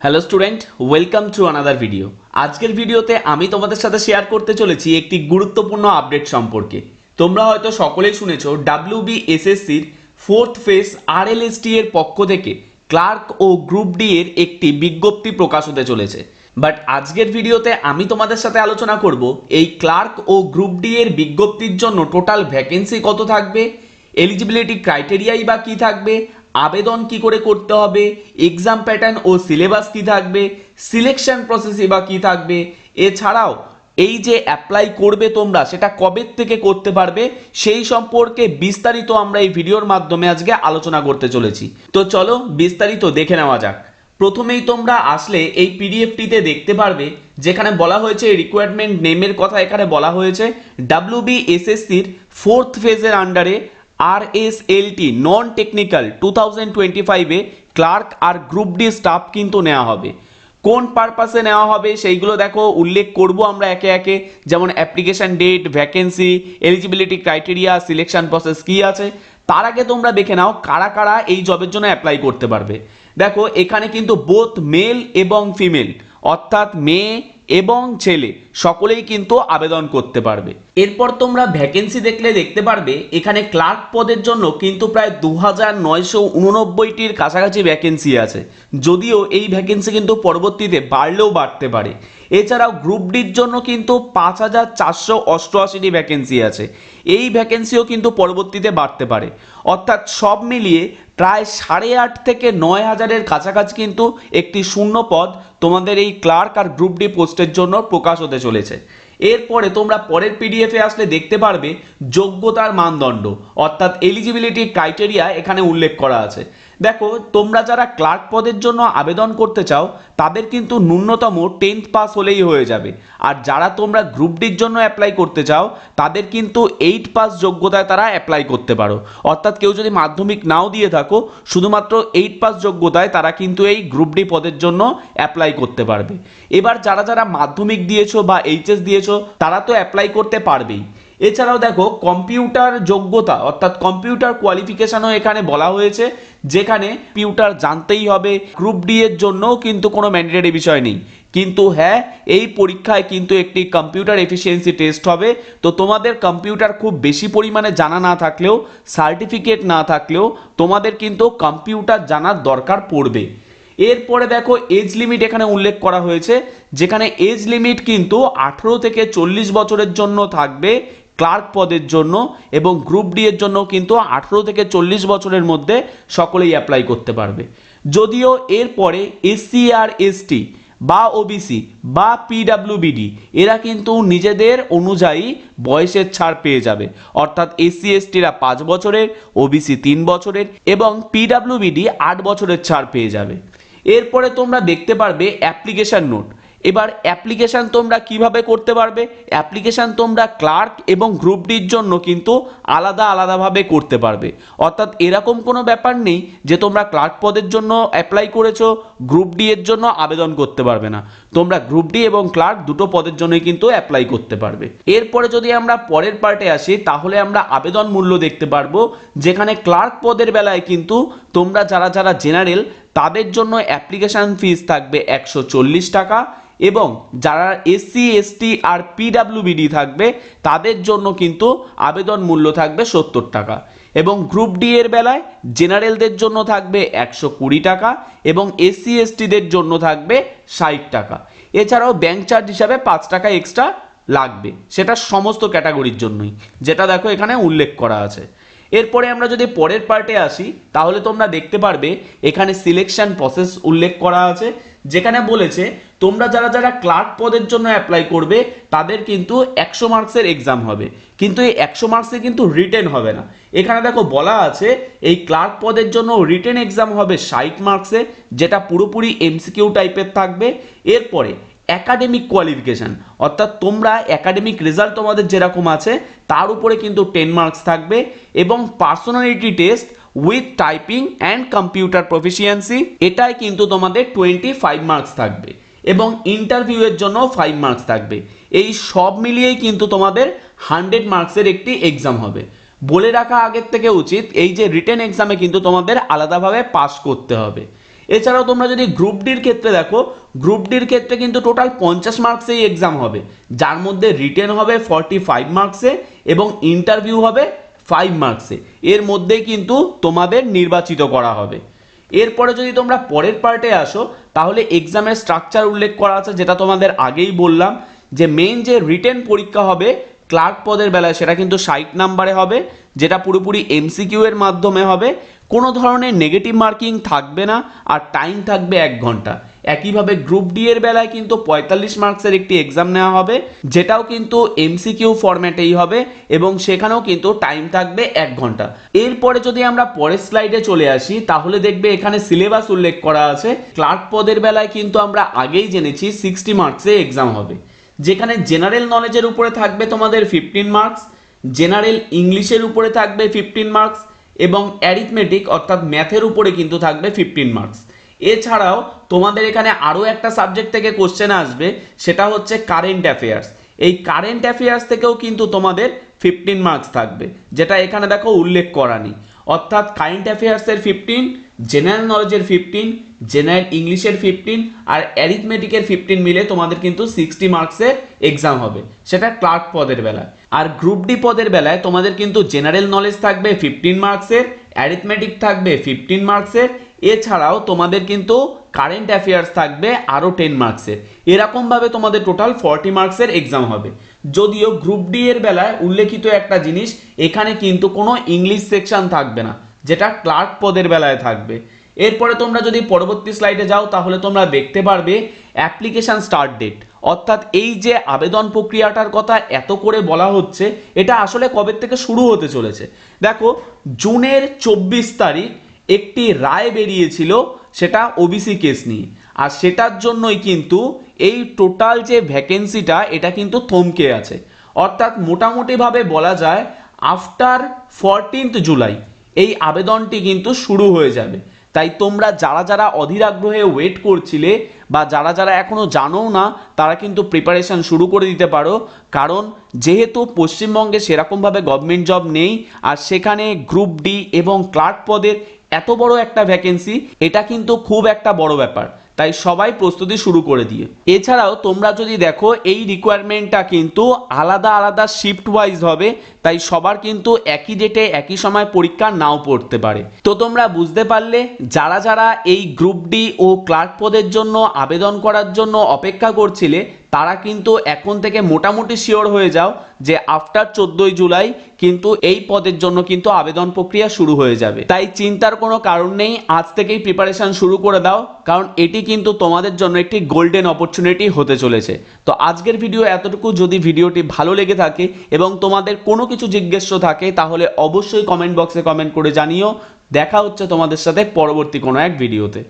Hello student welcome to another video আজকের ভিডিওতে আমি তোমাদের সাথে শেয়ার করতে চলেছি একটি গুরুত্বপূর্ণ আপডেট সম্পর্কে। তোমরা হয়তো সকলেই শুনেছ ডাব্লিউবি এসএসসির ফোর্থ ফেজ আরএলএসটি এর পক্ষ থেকে ক্লার্ক ও গ্রুপ ডি এর একটি বিজ্ঞপ্তি প্রকাশ হতে চলেছে। বাট আজকের ভিডিওতে আমি তোমাদের সাথে আলোচনা করব এই ক্লার্ক ও গ্রুপ ডি এর বিজ্ঞপ্তির জন্য টোটাল ভ্যাকেন্সি কত থাকবে? এলিজিবিলিটি ক্রাইটেরিয়াই বা কি থাকবে? আবেদন কি করে করতে হবে এক্সাম প্যাটার্ন ও সিলেবাস কি থাকবে সিলেকশন প্রসেসে বা কি থাকবে, এছাড়াও এই যে অ্যাপ্লাই করবে তোমরা, সেটা কবে থেকে করতে পারবে, সেই সম্পর্কে বিস্তারিত আমরা এই ভিডিওর মাধ্যমে আজকে আলোচনা করতে চলেছি। তো চলো বিস্তারিত দেখে নেওয়া যাক। প্রথমেই তোমরা আসলে এই পিডিএফটিতে দেখতে পারবে, যেখানে বলা হয়েছে রিকোয়ারমেন্ট নেমের কথা এখানে বলা হয়েছে ডাব্লিউবি এসএসসির ফোর্থ ফেজের আন্ডারে আর S L T non technical two thousand twenty ফাইভে ক্লার্ক আর গ্রুপ ডি স্টাফ কিন্তু নেওয়া হবে। কোন পারপাসে নেওয়া হবে সেইগুলো দেখো উল্লেখ করব আমরা একে একে, যেমন application date vacancy eligibility criteria selection process কি আছে। তার আগে তোমরা দেখে নাও কারা কারা এই জবের জন্য অ্যাপ্লাই করতে পারবে। দেখো এখানে কিন্তু বোথ মেল এবং ফিমেল অর্থাৎ মেয়ে এবং ছেলে, সকলেই কিন্তু আবেদন করতে পারবে। এরপর তোমরা ভ্যাকেন্সি দেখলে দেখতে পারবে, এখানে ক্লার্ক পদের জন্য কিন্তু প্রায় দু হাজার নয়শো উননব্বইটির কাছাকাছি ভ্যাকেন্সি আছে। যদিও এই ভ্যাকেন্সি কিন্তু পরবর্তীতে বাড়লেও বাড়তে পারে। এছাড়াও গ্রুপ ডির জন্য কিন্তু পাঁচ হাজার চারশো অষ্টআশিটি ভ্যাকেন্সি আছে। এই ভ্যাকেন্সিও কিন্তু পরবর্তীতে বাড়তে পারে। অর্থাৎ সব মিলিয়ে প্রায় সাড়ে আট থেকে নয় হাজারের কাছাকাছি কিন্তু একটি শূন্য পদ তোমাদের এই ক্লার্ক আর গ্রুপ ডি পোস্টের জন্য প্রকাশ হতে চলেছে। এরপরে তোমরা পরের পিডিএফে আসলে দেখতে পারবে যোগ্যতার মানদণ্ড, অর্থাৎ এলিজিবিলিটি ক্রাইটেরিয়া এখানে উল্লেখ করা আছে। দেখো, তোমরা যারা ক্লার্ক পদের জন্য আবেদন করতে চাও, তাদের কিন্তু ন্যূনতম টেন্থ পাস হলেই হয়ে যাবে। আর যারা তোমরা গ্রুপ ডির জন্য অ্যাপ্লাই করতে চাও, তাদের কিন্তু এইট পাস যোগ্যতায় তারা অ্যাপ্লাই করতে পারো। অর্থাৎ কেউ যদি মাধ্যমিক নাও দিয়ে থাকো, শুধুমাত্র এইট পাস যোগ্যতায় তারা কিন্তু এই গ্রুপ ডি পদের জন্য অ্যাপ্লাই করতে পারবে। এবার যারা যারা মাধ্যমিক দিয়েছ বা এইচএস দিয়েছ, তারা তো অ্যাপ্লাই করতে পারবেই। এছাড়াও দেখো কম্পিউটার যোগ্যতা, অর্থাৎ কম্পিউটার কোয়ালিফিকেশনও এখানে বলা হয়েছে, যেখানে কম্পিউটার জানতেই হবে। গ্রুপ ডি এর জন্যও কিন্তু কোনো ম্যান্ডেটরি বিষয় নেই। কিন্তু হ্যাঁ এই পরীক্ষায় কিন্তু একটি কম্পিউটার এফিসিয়েন্সি টেস্ট হবে। তো তোমাদের কম্পিউটার খুব বেশি পরিমাণে জানা না থাকলেও সার্টিফিকেট না থাকলেও, তোমাদের কিন্তু কম্পিউটার জানার দরকার পড়বে। এরপরে দেখো এজ লিমিট এখানে উল্লেখ করা হয়েছে, যেখানে এজ লিমিট কিন্তু আঠেরো থেকে চল্লিশ বছরের জন্য থাকবে। ক্লার্ক পদের জন্য এবং গ্রুপ ডি এর জন্য কিন্তু আঠেরো থেকে চল্লিশ বছরের মধ্যে সকলেই অ্যাপ্লাই করতে পারবে। যদিও এরপরে এসসি আর এসটি বা ওবিসি বা পিডাব্লিউবিডি এরা কিন্তু নিজেদের অনুযায়ী বয়সের ছাড় পেয়ে যাবে। অর্থাৎ এসসি এসটিরা পাঁচ বছরের ওবিসি তিন বছরের এবং পিডাব্লিউবিডি আট বছরের ছাড় পেয়ে যাবে। এরপরে তোমরা দেখতে পারবে অ্যাপ্লিকেশন নোট এবার অ্যাপ্লিকেশান তোমরা কীভাবে করতে পারবে? অ্যাপ্লিকেশান তোমরা ক্লার্ক এবং গ্রুপ ডির জন্য কিন্তু আলাদা আলাদাভাবে করতে পারবে। অর্থাৎ এরকম কোনো ব্যাপার নেই যে তোমরা ক্লার্ক পদের জন্য অ্যাপ্লাই করেছ গ্রুপ ডি এর জন্য আবেদন করতে পারবে না। তোমরা গ্রুপ ডি এবং ক্লার্ক দুটো পদের জন্যই কিন্তু অ্যাপ্লাই করতে পারবে। এরপরে যদি আমরা পরের পার্টে আসি, তাহলে আমরা আবেদন মূল্য দেখতে পারব, যেখানে ক্লার্ক পদের বেলায় কিন্তু তোমরা যারা যারা জেনারেল তাদের জন্য অ্যাপ্লিকেশান ফিস থাকবে একশো চল্লিশ টাকা এবং যারা এসসি এসটি আর পিডাব্লিউবিডি থাকবে, তাদের জন্য কিন্তু আবেদন মূল্য থাকবে সত্তর টাকা। এবং গ্রুপ ডি এর বেলায় জেনারেলদের জন্য থাকবে একশো কুড়ি টাকা এবং এসসি এসটিদের জন্য থাকবে ষাট টাকা। এছাড়াও ব্যাংক চার্জ হিসাবে পাঁচ টাকা এক্সট্রা লাগবে। সেটা সমস্ত ক্যাটাগরির জন্যই, যেটা দেখো এখানে উল্লেখ করা আছে। এরপরে আমরা যদি পরের পার্টে আসি, তাহলে তোমরা দেখতে পারবে, এখানে সিলেকশন প্রসেস উল্লেখ করা আছে, যেখানে বলেছে তোমরা যারা যারা ক্লার্ক পদের জন্য অ্যাপ্লাই করবে, তাদের কিন্তু একশো মার্কসের এক্সাম হবে। কিন্তু এই একশো মার্কসে কিন্তু রিটেন হবে না। এখানে দেখো বলা আছে, এই ক্লার্ক পদের জন্য রিটেন এক্সাম হবে ষাট মার্কসে, যেটা পুরোপুরি এমসিকিউ টাইপের থাকবে। এরপরে একাডেমিক কোয়ালিফিকেশান অর্থাৎ তোমরা একাডেমিক রেজাল্ট তোমাদের যেরকম আছে, তার উপরে কিন্তু টেন মার্কস থাকবে এবং personality test with typing and computer proficiency এটাই কিন্তু তোমাদের টোয়েন্টি ফাইভ মার্কস থাকবে। এবং ইন্টারভিউয়ের জন্য ফাইভ মার্কস থাকবে। এই সব মিলিয়েই কিন্তু তোমাদের হান্ড্রেড মার্কসের একটি এক্সাম হবে। বলে রাখা আগের থেকে উচিত, এই যে রিটেন এক্সামে কিন্তু তোমাদের আলাদাভাবে পাস করতে হবে। এছাড়াও তোমরা যদি গ্রুপ ডির ক্ষেত্রে দেখো গ্রুপ ডির ক্ষেত্রে কিন্তু টোটাল পঞ্চাশ মার্কসেই এক্সাম হবে। যার মধ্যে রিটেন হবে ফর্টি ফাইভ মার্কসে এবং ইন্টারভিউ হবে ফাইভ মার্কসে এর মধ্যেই কিন্তু তোমাদের নির্বাচিত করা হবে। এরপরে যদি তোমরা পরের পার্টে আসো, তাহলে এক্সামের স্ট্রাকচার উল্লেখ করা আছে, যেটা তোমাদের আগেই বললাম, যে মেইন যে রিটেন পরীক্ষা হবে ক্লার্ক পদের বেলায় সেটা কিন্তু ষাট নাম্বারে হবে, যেটা পুরোপুরি এমসিকিউ এর মাধ্যমে হবে। কোনো ধরনের নেগেটিভ মার্কিং থাকবে না আর টাইম থাকবে এক ঘণ্টা। একইভাবে গ্রুপ ডি এর বেলায় কিন্তু পঁয়তাল্লিশ মার্কসের একটি এক্সাম নেওয়া হবে, যেটাও কিন্তু এমসিকিউ ফরম্যাটেই হবে এবং সেখানেও কিন্তু টাইম থাকবে এক ঘণ্টা। এরপরে যদি আমরা পরের স্লাইডে চলে আসি, তাহলে দেখবে এখানে সিলেবাস উল্লেখ করা আছে। ক্লার্ক পদের বেলায় কিন্তু আমরা আগেই জেনেছি, সিক্সটি মার্কসে এক্সাম হবে। যেখানে জেনারেল নলেজের উপরে থাকবে তোমাদের ফিফটিন মার্কস জেনারেল ইংলিশের উপরে থাকবে ফিফটিন মার্কস এবং অ্যারিথমেটিক অর্থাৎ ম্যাথের উপরে কিন্তু থাকবে ফিফটিন মার্কস এছাড়াও তোমাদের এখানে আরও একটা সাবজেক্ট থেকে কোশ্চেন আসবে, সেটা হচ্ছে কারেন্ট অ্যাফেয়ার্স এই কারেন্ট অ্যাফেয়ার্স থেকেও কিন্তু তোমাদের ফিফটিন মার্কস থাকবে, যেটা এখানে দেখো উল্লেখ করা নেই। অর্থাৎ কারেন্ট অ্যাফেয়ার্সের ফিফটিন জেনারেল নলেজের ফিফটিন জেনারেল ইংলিশের ফিফটিন আর অ্যারিথমেটিকের ফিফটিন মিলে তোমাদের কিন্তু সিক্সটি মার্কসের এক্সাম হবে। সেটা ক্লার্ক পদের বেলায়। আর গ্রুপ ডি পদের বেলায় তোমাদের কিন্তু জেনারেল নলেজ থাকবে ফিফটিন মার্কসের অ্যারিথমেটিক থাকবে ফিফটিন মার্কসের এছাড়াও তোমাদের কিন্তু কারেন্ট অ্যাফেয়ার্স থাকবে আরও টেন মার্কসের এরকমভাবে তোমাদের টোটাল ফর্টি মার্কসের এক্সাম হবে। যদিও গ্রুপ ডি এর বেলায় উল্লেখিত একটা জিনিস, এখানে কিন্তু কোনো ইংলিশ সেকশন থাকবে না, যেটা ক্লার্ক পদের বেলায় থাকবে। এরপরে তোমরা যদি পরবর্তী স্লাইডে যাও, তাহলে তোমরা দেখতে পারবে অ্যাপ্লিকেশন স্টার্ট ডেট অর্থাৎ এই যে আবেদন প্রক্রিয়াটার কথা এত করে বলা হচ্ছে, এটা আসলে কবে থেকে শুরু হতে চলেছে? দেখো, জুনের চব্বিশ তারিখ একটি রায় বেরিয়েছিল সেটা ওবিসি কেস নিয়ে। আর সেটার জন্যই কিন্তু এই টোটাল যে ভ্যাকেন্সিটা এটা কিন্তু থমকে আছে। অর্থাৎ মোটামুটিভাবে বলা যায় আফটার ফরটিন্থ জুলাই এই আবেদনটি কিন্তু শুরু হয়ে যাবে। তাই তোমরা যারা যারা অধীর আগ্রহে ওয়েট করছিলে বা যারা যারা এখনও জানো না, তারা কিন্তু প্রিপারেশন শুরু করে দিতে পারো। কারণ যেহেতু পশ্চিমবঙ্গে সেরকমভাবে গভর্নমেন্ট জব নেই, আর সেখানে গ্রুপ ডি এবং ক্লার্ক পদের এত বড় একটা ভ্যাকেন্সি এটা কিন্তু খুব একটা বড় ব্যাপার। তাই সবাই প্রস্তুতি শুরু করে দিয়ে। এছাড়াও তোমরা যদি দেখো, এই রিকোয়ারমেন্টটা কিন্তু আলাদা আলাদা শিফট ওয়াইজ হবে, তাই সবার কিন্তু একই ডেটে একই সময় পরীক্ষা নাও পড়তে পারে। তো তোমরা বুঝতে পারলে, যারা যারা এই গ্রুপ ডি ও ক্লার্ক পদের জন্য আবেদন করার জন্য অপেক্ষা করছিলে তারা কিন্তু এখন থেকে মোটামুটি শিওর হয়ে যাও যে আফটার চোদ্দই জুলাই কিন্তু এই পদের জন্য কিন্তু আবেদন প্রক্রিয়া শুরু হয়ে যাবে। তাই চিন্তার কোনো কারণ নেই, আজ থেকেই প্রিপারেশন শুরু করে দাও, কারণ এটি কিন্তু তোমাদের জন্য একটি গোল্ডেন অপরচুনিটি হতে চলেছে। তো আজকের ভিডিও এতটুকু। যদি ভিডিওটি ভালো লেগে থাকে এবং তোমাদের কোনো কিছু জিজ্ঞেস থাকে, তাহলে অবশ্যই কমেন্ট বক্সে কমেন্ট করে জানিও। দেখা হচ্ছে তোমাদের সাথে পরবর্তী কোনো এক ভিডিওতে